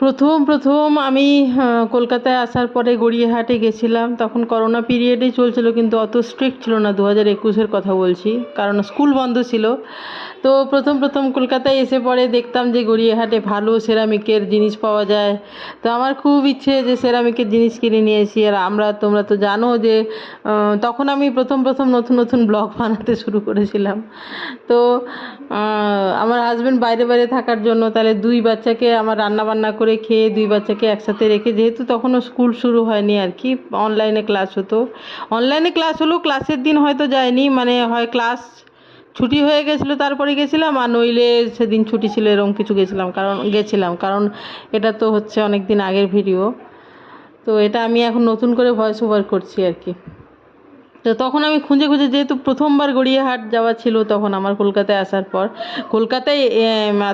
প্রথম প্রথম আমি কলকাতায় আসার পরে গড়িয়াহাটে গেছিলাম। তখন করোনা পিরিয়ডে চলছিল, কিন্তু অত স্ট্রিক্ট ছিল না দু হাজার একুশের কথা বলছি, কারণ স্কুল বন্ধ ছিল। তো প্রথম প্রথম কলকাতায় এসে পরে দেখতাম যে গড়িয়াহাটে ভালো সেরামিকের জিনিস পাওয়া যায়। তো আমার খুব ইচ্ছে যে সেরামিকের জিনিস কিনে নিয়ে এসি। আর আমরা, তোমরা তো জানো যে তখন আমি প্রথম প্রথম নতুন নতুন ব্লগ বানাতে শুরু করেছিলাম। তো আমার হাজব্যান্ড বাইরে বাইরে থাকার জন্য তাহলে দুই বাচ্চাকে আমার রান্না বান্না করে খেয়ে দুই বাচ্চাকে একসাথে রেখে, যেহেতু তখনও স্কুল শুরু হয়নি আর কি অনলাইনে ক্লাস হতো। অনলাইনে ক্লাস হলেও ক্লাসের দিন হয়তো যায়নি মানে হয় ক্লাস ছুটি হয়ে গেছিল, তারপরে গেছিলাম, আর নইলে সেদিন ছুটি ছিল এরকম কিছু গেছিলাম, কারণ গেছিলাম, কারণ এটা তো হচ্ছে অনেক দিন আগের ভিডিও তো এটা আমি এখন নতুন করে ভয়েস ওভার করছি আর কি। তো তখন আমি খুঁজে খুঁজে যেহেতু প্রথমবার গড়িয়াহাট যাওয়া ছিল, তখন আমার কলকাতায় আসার পর। কলকাতায়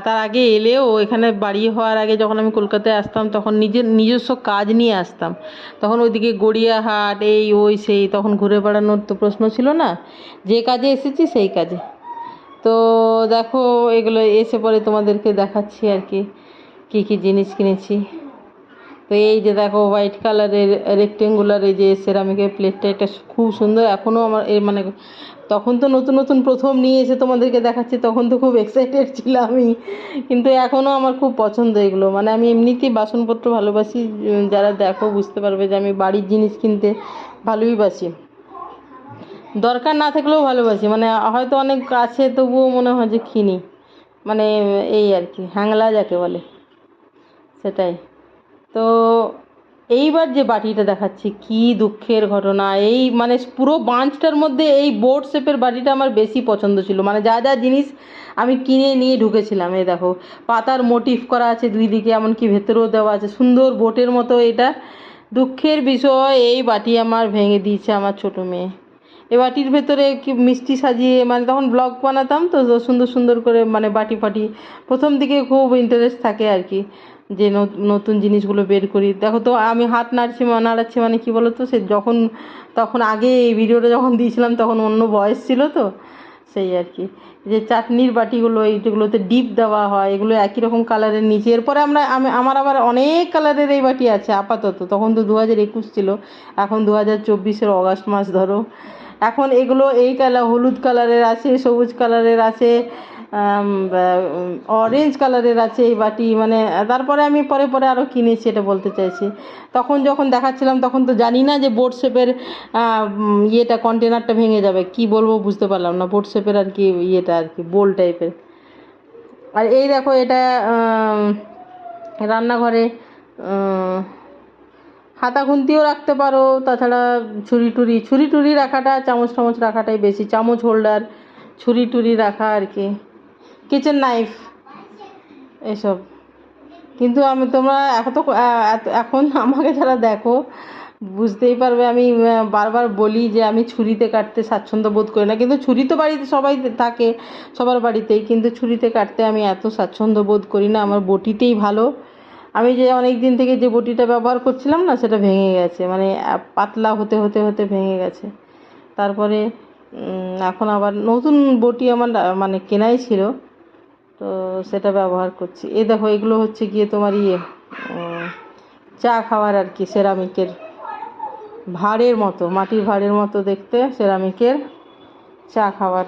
তার আগে এলেও এখানে বাড়ি হওয়ার আগে যখন আমি কলকাতায় আসতাম, তখন নিজের নিজস্ব কাজ নিয়ে আসতাম। তখন ওইদিকে গড়িয়াহাট, এই, ওই, সেই, তখন ঘুরে বেড়ানোর তো প্রশ্ন ছিল না। যে কাজে এসেছি, সেই কাজে। তো দেখো, এগুলো এসে পরে তোমাদেরকে দেখাচ্ছি আর কি, কী কী জিনিস কিনেছি। তো এই যে দেখো হোয়াইট কালারের রেক্টেঙ্গুলার এই যে সেরামিকের প্লেটটা এটা খুব সুন্দর। এখনও আমার এর মানে তখন তো নতুন নতুন প্রথম নিয়ে এসে তোমাদেরকে দেখাচ্ছি, তখন তো খুব এক্সাইটেড ছিলাম আমি। কিন্তু এখনও আমার খুব পছন্দ এগুলো। মানে আমি এমনিতেই বাসনপত্র ভালোবাসি। যারা দেখো বুঝতে পারবে যে আমি বাড়ির জিনিস কিনতে ভালোই বাসি। দরকার না থাকলেও ভালোবাসি। মানে হয়তো অনেক আছে তবুও মনে হয় যে কিনি। মানে এই আর কি, হ্যাংলা যাকে বলে। সেটাই। তো এইবার যে বাটিটা দেখাচ্ছি, কি দুঃখের ঘটনা। এই মানে পুরো বাঞ্চটার মধ্যে এই বোর্ড শেপের বাটিটা আমার বেশি পছন্দ ছিল। মানে যা যা জিনিস আমি কিনে নিয়ে ঢুকেছিলাম, এই দেখো। পাতার মোটিভ করা আছে দুই দিকে, এমনকি ভেতরেও দেওয়া আছে। সুন্দর বোটের মতো এটা। দুঃখের বিষয়, এই বাটি আমার ভেঙে দিয়েছে আমার ছোটো মেয়ে। এ বাটির ভেতরে কি মিষ্টি সাজিয়ে মানে তখন ব্লগ বানাতাম তো সুন্দর সুন্দর করে মানে বাটি ফাটি। প্রথম দিকে খুব ইন্টারেস্ট থাকে আর কি। যে নতুন জিনিসগুলো বের করি। দেখো তো, আমি হাত নাড়ছি নাড়াচ্ছি মানে কি বলো তো সে যখন, তখন আগে এই ভিডিওটা যখন দিয়েছিলাম, তখন অন্য বয়স ছিল তো, সেই আর কি। যে চাটনির বাটিগুলো, এইগুলোতে ডিপ দেওয়া হয়, এগুলো একই রকম কালারের নিচে। এরপরে আমরা, আমি, আমার আবার অনেক কালারের এই বাটি আছে, আপাতত। তখন তো দু হাজার একুশ ছিল, এখন দু হাজার চব্বিশের অগাস্ট মাস ধরো। এখন এগুলো এই কালার, হলুদ কালারের আছে, সবুজ কালারের আছে অরেঞ্জ কালারের আছে এই বাটি মানে তারপরে আমি পরে পরে আরও কিনেছি, এটা বলতে চাইছি। তখন যখন দেখাচ্ছিলাম, তখন তো জানি না যে বোট শেপের ইয়েটা কন্টেনারটা ভেঙে যাবে। কি বলব বুঝতে পারলাম না বোট শেপের আর কি ইয়েটা আর কি বোল টাইপের আর এই দেখো, এটা রান্নাঘরে হাতা খুন্তিও রাখতে পারো, তাছাড়া ছুরি টুরি ছুরি টুরি রাখাটা চামচ টামচ রাখাটাই বেশি, চামচ হোল্ডার ছুরি টুরি রাখা আর কি। কিচেন নাইফ এসব। কিন্তু আমি তোমরা এখন তো এখন আমাকে যারা দেখো, বুঝতেই পারবে আমি বারবার বলি যে আমি ছুরিতে কাটতে স্বাচ্ছন্দ্য বোধ করি না। কিন্তু ছুরি তো বাড়িতে সবাই থাকে, সবার বাড়িতেই। কিন্তু ছুরিতে কাটতে আমি এত স্বাচ্ছন্দ্য বোধ করি না, আমার বটিতেই ভালো। আমি যে অনেক দিন থেকে যে বটিটা ব্যবহার করছিলাম না, সেটা ভেঙে গেছে। মানে পাতলা হতে হতে হতে ভেঙে গেছে। তারপরে এখন আবার নতুন বটি আমার মানে কেনাই ছিল। তো সেটা ব্যবহার করছি। এ দেখো, এগুলো হচ্ছে গিয়ে তোমার ইয়ে চা খাওয়ার আর কি, সেরামিকের ভাঁড়ের মতো, মাটির ভাঁড়ের মতো দেখতে সেরামিকের চা খাওয়ার।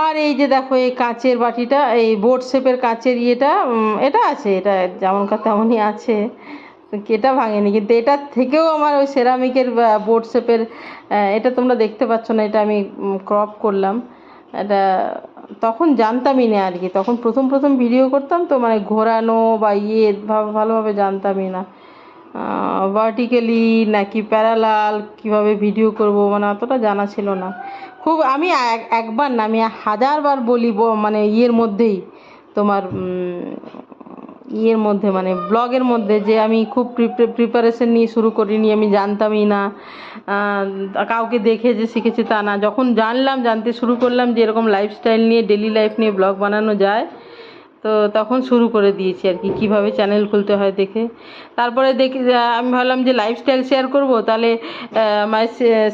আর এই যে দেখো, এই কাঁচের বাটিটা, এই বোট শেপের কাঁচের ইয়েটা এটা আছে, এটা যেমনকার তেমনই আছে এটা ভাঙেনি। কিন্তু এটার থেকেও আমার ওই সেরামিকের বোট শেপের এটা তোমরা দেখতে পাচ্ছ না, এটা আমি ক্রপ করলাম। এটা তখন জানতামই না আর কি। তখন প্রথম প্রথম ভিডিও করতাম তো মানে ঘোরানো বা ইয়ে ভালোভাবে জানতামই না। ভার্টিক্যালি নাকি প্যারালাল কীভাবে ভিডিও করব মানে অতটা জানা ছিল না। খুব আমি এক- একবার না, আমি হাজারবার বলি মানে ইয়ের মধ্যেই তোমার ইয়ের মধ্যে মানে ব্লগের মধ্যে যে আমি খুব প্রিপারেশন নিয়ে শুরু করিনি, আমি জানতামই না। কাউকে দেখে যে শিখেছি তা না। যখন জানলাম, জানতে শুরু করলাম যে এরকম লাইফস্টাইল নিয়ে ডেলি লাইফ নিয়ে ব্লগ বানানো যায় তো তখন শুরু করে দিয়েছি আর কি, কীভাবে চ্যানেল খুলতে হয় দেখে। তারপরে দেখি আমি ভাবলাম যে লাইফস্টাইল শেয়ার করব, তাহলে মাই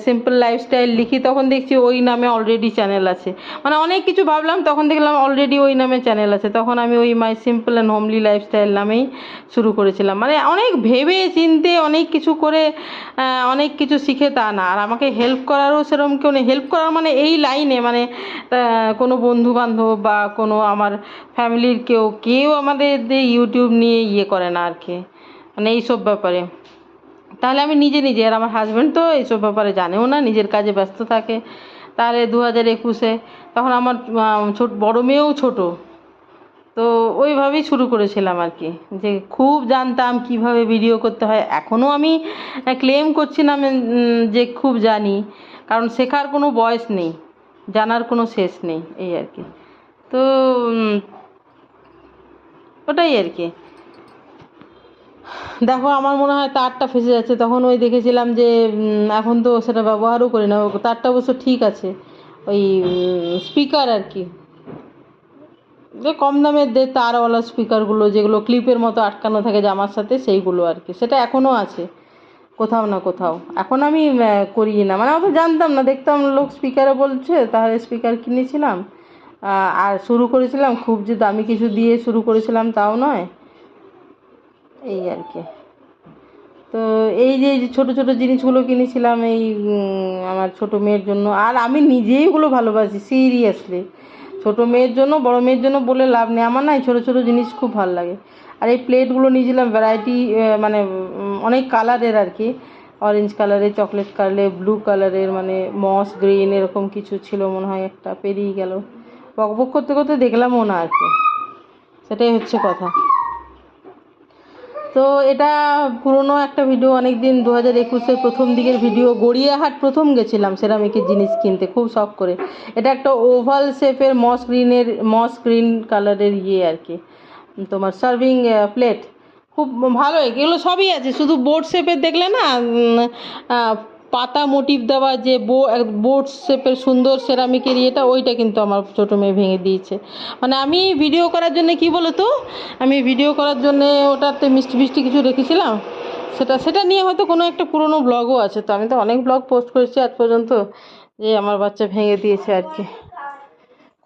সিম্পল লাইফস্টাইল লিখি, তখন দেখছি ওই নামে অলরেডি চ্যানেল আছে। মানে অনেক কিছু ভাবলাম, তখন দেখলাম অলরেডি ওই নামে চ্যানেল আছে। তখন আমি ওই my simple and homely lifestyle নামেই শুরু করেছিলাম। মানে অনেক ভেবে চিনতে অনেক কিছু করে অনেক কিছু শিখে তা না। আর আমাকে হেল্প করারও সেরকম কেউ নেই। হেল্প করার মানে এই লাইনে মানে কোনো বন্ধু বান্ধব বা কোনো আমার ফ্যামিলির কেউ কেউ আমাদের ইউটিউব নিয়ে ইয়ে করে না আর কি। মানে এইসব ব্যাপারে। তাহলে আমি নিজে নিজে, আর আমার হাজব্যান্ড তো এইসব ব্যাপারে জানেও না, নিজের কাজে ব্যস্ত থাকে। তাহলে দু হাজার একুশে তখন আমার ছোট, বড় মেয়েও ছোটো। তো ওইভাবেই শুরু করেছিলাম আর কি। যে খুব জানতাম কীভাবে ভিডিও করতে হয়। এখনও আমি ক্লেম করছি না যে খুব জানি। কারণ শেখার কোনো বয়স নেই। জানার কোনো শেষ নেই, এই আর কি। তো ওটাই আর কি। দেখো, আমার মনে হয় তারটা ফেসে যাচ্ছে। তখন ওই দেখেছিলাম যে এখন তো সেটা ব্যবহারও করি না। তারটা অবশ্য ঠিক আছে। ওই স্পিকার আর কি। যে কম দামের দে তারওয়ালা স্পিকারগুলো যেগুলো ক্লিপের মতো আটকানো থাকে জামার সাথে, সেইগুলো আর কি। সেটা এখনও আছে। কোথাও না কোথাও। এখন আমি করি না। মানে অত জানতাম না, দেখতাম লোক স্পিকারে বলছে, তাহলে স্পিকার কিনেছিলাম। আর শুরু করেছিলাম খুব যে দামি কিছু দিয়ে শুরু করেছিলাম তাও নয়। এই আর কি। তো এই যে ছোটো ছোটো জিনিসগুলো কিনেছিলাম এই আমার ছোটো মেয়ের জন্য। আর আমি নিজেই এগুলো ভালোবাসি সিরিয়াসলি ছোটো মেয়ের জন্য, বড় মেয়ের জন্য বলে লাভ নেই। আমার না এই ছোটো ছোটো জিনিস খুব ভালো লাগে। আর এই প্লেটগুলো নিয়েছিলাম ভ্যারাইটি মানে অনেক কালারের আর কি। অরেঞ্জ কালারের চকলেট কালারের ব্লু কালারের মানে মস গ্রিন এরকম কিছু ছিল মনে হয় একটা, পেরিয়ে গেল। বক বক করতে করতে দেখলামও না আর কি সেটাই হচ্ছে কথা। তো এটা পুরনো একটা ভিডিও অনেক দিন দু হাজার একুশের প্রথম দিকের ভিডিও গড়িয়াহাট প্রথম গেছিলাম সেরামিকের জিনিস কিনতে, খুব শখ করে। এটা একটা ওভাল শেপের মস গ্রিনের মস গ্রিন কালারের ইয়ে আর কি। তোমার সার্ভিং প্লেট খুব ভালো এগুলো সবই আছে, শুধু বোর্ড শেপের দেখলে না পাতা মোটিভ দেওয়া যে বো বোর্ড শেপের সুন্দর সেরামিকের ইয়েটা, ওইটা কিন্তু আমার ছোটো মেয়ে ভেঙে দিয়েছে। মানে আমি ভিডিও করার জন্য কি বলো তো আমি ভিডিও করার জন্য ওটাতে মিষ্টি মিষ্টি কিছু রেখেছিলাম। সেটা সেটা নিয়ে হয়তো কোনো একটা পুরনো ব্লগও আছে। তো আমি তো অনেক ব্লগ পোস্ট করেছি আজ পর্যন্ত, যে আমার বাচ্চা ভেঙে দিয়েছে আর কি।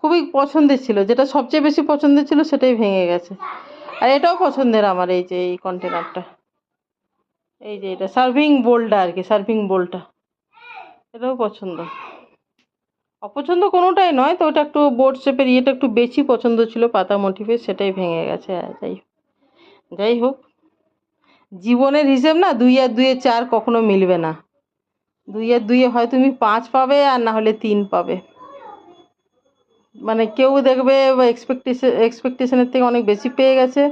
খুবই পছন্দের ছিল। যেটা সবচেয়ে বেশি পছন্দের ছিল সেটাই ভেঙে গেছে। আর এটাও পছন্দের আমার এই যে, এই কন্টেনারটা এই যে এটা সার্ভিং বোলটা আর কি সার্ভিং বোলটা এটাও পছন্দ। অপছন্দ কোনোটাই নয়, তো ওটা একটু বোর্ড শেপের ইয়েটা একটু বেশি পছন্দ ছিল, পাতা মোটিভের সেটাই ভেঙে গেছে যাই যাই হোক, জীবনের হিসেব না, দুই আর দুইয়ে চার কখনো মিলবে না। দুই আর দুইয়ে হয় তুমি পাঁচ পাবে, আর না হলে তিন পাবে। মানে কেউ দেখবে এক্সপেকটেশন এক্সপেকটেশনের থেকে অনেক বেশি পেয়ে গেছে।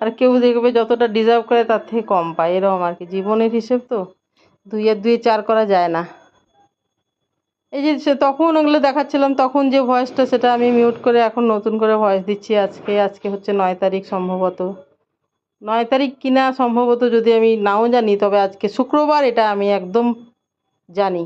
আর কেউ দেখবে যতটা ডিজার্ভ করে তার থেকে কম পায়। এরকম আর কি। জীবনের হিসেব তো দুই আর দুইয়ে চার করা যায় না। এই যে সে তখন ওগুলো দেখাচ্ছিলাম, তখন যে ভয়েসটা সেটা আমি মিউট করে এখন নতুন করে ভয়েস দিচ্ছি আজকে। আজকে হচ্ছে নয় তারিখ সম্ভবত। নয় তারিখ কিনা সম্ভবত যদি আমি নাও জানি, তবে আজকে শুক্রবার এটা আমি একদম জানি।